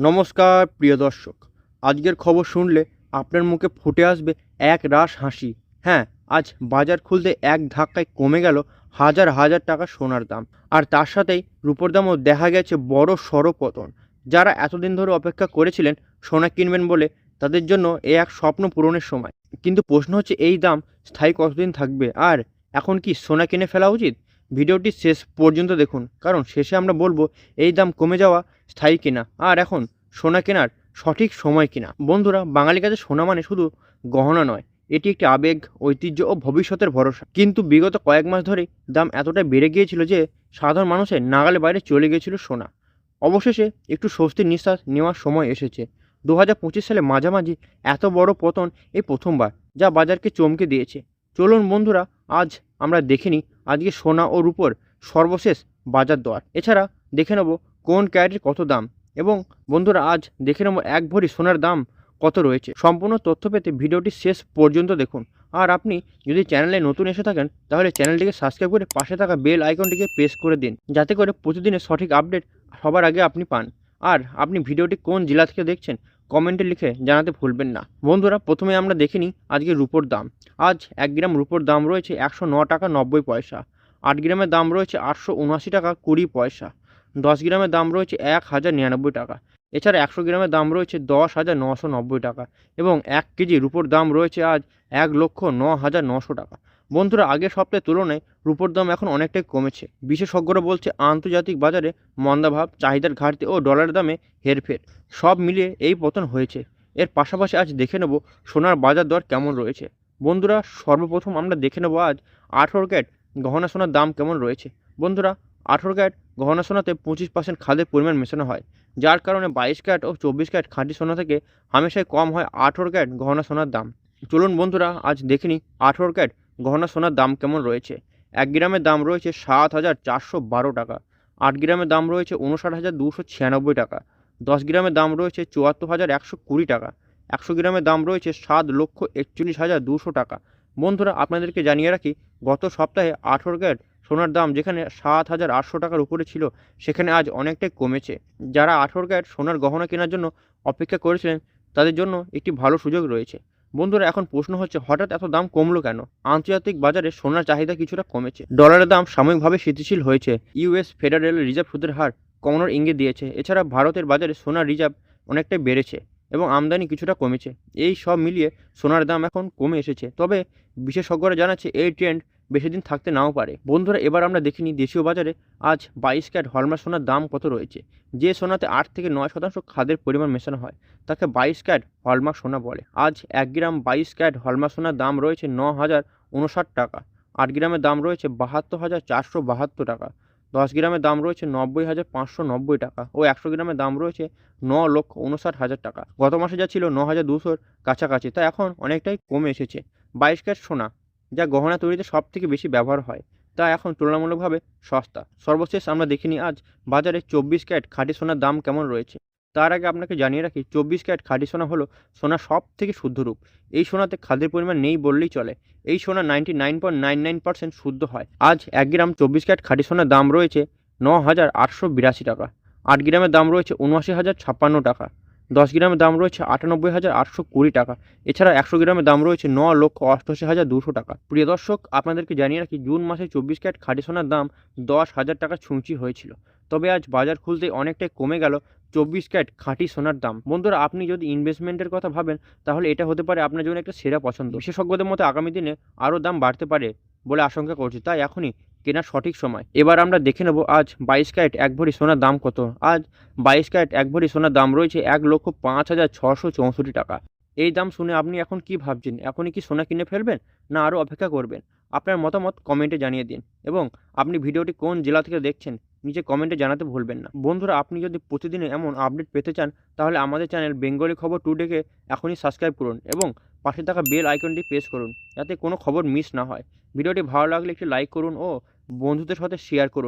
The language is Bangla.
নমস্কার, প্রিয় দর্শক। আজকের খবর শুনলে আপনার মুখে ফুটে আসবে এক রাস হাসি। হ্যাঁ আজ বাজার খুলতে এক ধাক্কায় কমে গেল হাজার হাজার টাকা সোনার দাম। আর তার সাথেই রূপোর দামও দেখা গেছে বড় সড়ো পতন যারা এতদিন ধরে অপেক্ষা করেছিলেন সোনা কিনবেন বলে, তাদের জন্য এ এক স্বপ্ন পূরণের সময়। কিন্তু প্রশ্ন হচ্ছে, এই দাম স্থায়ী কতদিন থাকবে? আর এখন কি সোনা কিনে ফেলা উচিত? ভিডিওটি শেষ পর্যন্ত দেখুন, কারণ শেষে আমরা বলব এই দাম কমে যাওয়া স্থায়ী কিনা, আর এখন সোনা কেনার সঠিক সময় কিনা। বন্ধুরা, বাঙালি কাছে সোনা মানে শুধু গহনা নয়, এটি একটি আবেগ, ঐতিহ্য ও ভবিষ্যতের ভরসা। কিন্তু বিগত কয়েক মাস ধরে দাম এতটাই বেড়ে গিয়েছিল যে সাধারণ মানুষের নাগালে বাইরে চলে গিয়েছিল সোনা। অবশেষে একটু স্বস্তির নিঃশ্বাস নেওয়ার সময় এসেছে। দু হাজার পঁচিশ সালে মাঝামাঝি এত বড় পতন এই প্রথমবার, যা বাজারকে চমকে দিয়েছে। চলুন বন্ধুরা, আজ আমরা দেখে নিই আজকে সোনা ও রূপোর সর্বশেষ বাজার দর। এছাড়া দেখে নেব কোন ক্যারেটের কত দাম এবং বন্ধুরা, আজ দেখে নেব এক ভরি সোনার দাম কত রয়েছে। সম্পূর্ণ তথ্য পেতে ভিডিওটি শেষ পর্যন্ত দেখুন। আর আপনি যদি চ্যানেলে নতুন এসে থাকেন, তাহলে চ্যানেলটিকে সাবস্ক্রাইব করে পাশে থাকা বেল আইকনটিকে প্রেস করে দিন, যাতে করে প্রতিদিনের সঠিক আপডেট সবার আগে আপনি পান। আর আপনি ভিডিওটি কোন জেলা থেকে দেখছেন কমেন্টে লিখে জানাতে ভুলবেন না। বন্ধুরা, প্রথমে আমরা দেখে নিই আজকে রুপোর দাম। আজ এক গ্রাম রুপোর দাম রয়েছে একশো ন টাকা নব্বই পয়সা। আট গ্রামের দাম রয়েছে আটশো উনআশি টাকা কুড়ি পয়সা। দশ গ্রামের দাম রয়েছে এক হাজার নিরানব্বই টাকা। এছাড়া একশো গ্রামের দাম রয়েছে দশ হাজার নশো নব্বই টাকা এবং এক কেজি রুপোর দাম রয়েছে আজ এক লক্ষ ন হাজার নশো টাকা। বন্ধুরা, আগের সপ্তাহের তুলনায় রুপোর দাম এখন অনেকটাই কমেছে। বিশেষজ্ঞরা বলছে, আন্তর্জাতিক বাজারে মন্দাভাব চাহিদার ঘাটতি ও ডলারের দামে হেরফের সব মিলিয়ে এই পতন হয়েছে। এর পাশাপাশি আজ দেখে নেব সোনার বাজার দর কেমন রয়েছে। বন্ধুরা, সর্বপ্রথম আমরা দেখে নেব আজ আঠেরো ক্যারেট গহনা সোনার দাম কেমন রয়েছে। বন্ধুরা, আঠেরো ক্যারেট গহনা সোনাতে পঁচিশ পার্সেন্ট খাদের পরিমাণ মেশানো হয়, যার কারণে বাইশ ক্যারেট ও চব্বিশ ক্যারেট খাঁটি সোনা থেকে হামেশাই কম হয় আঠেরো ক্যারেট গহনা সোনার দাম। চলুন বন্ধুরা, আজ দেখে নিই আঠেরো ক্যারেট গহনা সোনার দাম কেমন রয়েছে? এক গ্রামের দাম রয়েছে সাত হাজার চারশো বারো টাকা, আট গ্রামের দাম রয়েছে উনষাট হাজার দুশো ছিয়ানব্বই টাকা, দশ গ্রামের দাম রয়েছে চুয়াত্তর হাজার একশো কুড়ি টাকা, একশো গ্রামের দাম রয়েছে সাত লক্ষ একচল্লিশ হাজার দুশো টাকা। বন্ধুরা, আপনাদেরকে জানিয়ে রাখি, গত সপ্তাহে আঠেরো ক্যারেট সোনার দাম যেখানে সাত হাজার আটশো টাকার উপরে ছিল, সেখানে আজ অনেকটাই কমেছে। যারা আঠেরো ক্যারেট সোনার গহনা কেনার জন্য অপেক্ষা করেছিলেন, তাদের জন্য একটি ভালো সুযোগ রয়েছে। বন্ধুরা, এখন প্রশ্ন হচ্ছে, হঠাৎ এত দাম কমলো কেন? আন্তর্জাতিক বাজারে সোনার চাহিদা কিছুটা কমেছে। ডলারের দাম সাময়িকভাবে স্থিতিশীল হয়েছে। ইউএস ফেডারেল রিজার্ভ সুদের হার কমানোর ইঙ্গিত দিয়েছে। এছাড়া ভারতের বাজারে সোনার রিজার্ভ অনেকটাই বেড়েছে এবং আমদানি কিছুটা কমেছে। এই সব মিলিয়ে সোনার দাম এখন কমে এসেছে। তবে বিশেষজ্ঞরা জানাচ্ছে, এই ট্রেন্ড বেশি দিন থাকতে নাও পারে। বন্ধুরা, এবার আমরা দেখিনি দেশীয় বাজারে আজ বাইশ ক্যারেট হলমার্ক সোনার দাম কত রয়েছে। যে সোনাতে আট থেকে নয় শতাংশ খাদের পরিমাণ মেশানো হয়, তাকে বাইশ ক্যারেট হলমার্ক সোনা বলে। আজ এক গ্রাম বাইশ ক্যারেট হলমার্ক সোনার দাম রয়েছে ন হাজার উনষাট টাকা। আট গ্রামের দাম রয়েছে বাহাত্তর হাজার চারশো বাহাত্তর টাকা। দশ গ্রামের দাম রয়েছে নব্বই হাজার পাঁচশো নব্বই টাকা ও একশো গ্রামের দাম রয়েছে ন লক্ষ উনষাট হাজার টাকা। গত মাসে যা ছিল ন হাজার দুশোর কাছাকাছি, তা এখন অনেকটাই কমে এসেছে। বাইশ ক্যারেট সোনা যা গহনা তৈরিতে সব থেকে বেশি ব্যবহার হয়, তা এখন তুলনামূলকভাবে সস্তা। সর্বশেষ আমরা দেখিনি আজ বাজারে চব্বিশ ক্যারেট খাঁটি সোনার দাম কেমন রয়েছে। তার আগে আপনাকে জানিয়ে রাখি, চব্বিশ ক্যারেট খাঁটি সোনা হলো সোনা সব থেকে শুদ্ধ রূপ। এই সোনাতে খাদের পরিমাণ নেই বললেই চলে। এই সোনা ninety nine point nine nine percent শুদ্ধ হয়। আজ এক গ্রাম চব্বিশ ক্যারেট খাঁটি সোনার দাম রয়েছে ন হাজার আটশো বিরাশি টাকা। আট গ্রামের দাম রয়েছে উনআশি হাজার ছাপ্পান্ন টাকা। দশ গ্রামের দাম রয়েছে আটানব্বই হাজার আটশো কুড়ি টাকা। এছাড়া একশো গ্রামের দাম রয়েছে ন লক্ষ অষ্টআশি হাজার দুশো টাকা। প্রিয় দর্শক, আপনাদেরকে জানিয়ে রাখি, জুন মাসে চব্বিশ ক্যারেট খাঁটি সোনার দাম দশ হাজার টাকা ছুঁচি হয়েছিল। তবে আজ বাজার খুলতে অনেকটাই কমে গেল চব্বিশ ক্যারেট খাঁটি সোনার দাম। বন্ধুরা, আপনি যদি ইনভেস্টমেন্টের কথা ভাবেন, তাহলে এটা হতে পারে আপনার জন্য একটা সেরা পছন্দ। বিশেষজ্ঞদের মতো আগামী দিনে আরও দাম বাড়তে পারে বলে আশঙ্কা করছি। তাই এখনই কেনার সঠিক সময়। এবার আমরা দেখে নেব আজ বাইশ ক্যারেট এক ভরি সোনার দাম কত। আজ বাইশ ক্যারেট এক ভরি সোনার দাম রয়েছে এক লক্ষ পাঁচ হাজার ছশো চৌষট্টি টাকা। এই দাম শুনে আপনি এখন কি ভাবছেন? এখনই কি সোনা কিনে ফেলবেন না আরও অপেক্ষা করবেন? আপনার মতামত কমেন্টে জানিয়ে দিন এবং আপনি ভিডিওটি কোন জেলা থেকে দেখছেন নিচে কমেন্টে জানাতে ভুলবেন না। বন্ধুরা, আপনি যদি প্রতিদিনে এমন আপডেট পেতে চান, তাহলে আমাদের চ্যানেল বেঙ্গলি খবর টুডেকে এখনই সাবস্ক্রাইব করুন এবং পাশে থাকা বেল আইকনটি প্রেস করুন, যাতে কোনো খবর মিস না হয়। ভিডিওটি ভালো লাগলে একটি লাইক করুন ও বন্ধুদের সাথে শেয়ার করুন।